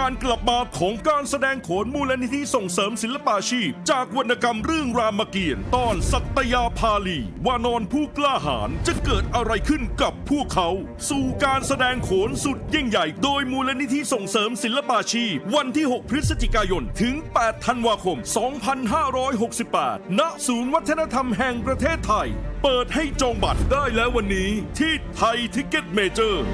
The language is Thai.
การกลับมาของการแสดงโขนมูลนิธิส่งเสริมศิลปาชีพ จากวรรณกรรมเรื่องรามเกียรติ์ตอนสัตยาภาลี วานอนผู้กล้าหาญจะเกิดอะไรขึ้นกับพวกเขา สู่การแสดงโขนสุดยิ่งใหญ่ โดยมูลนิธิส่งเสริมศิลปาชีพ วันที่ 6 พฤศจิกายน ถึง 8 ธันวาคม 2568 ณ ศูนย์วัฒนธรรมแห่งประเทศไทย เปิดให้จองบัตรได้แล้ววันนี้ที่ไทยทิกเก็ตเมเจอร์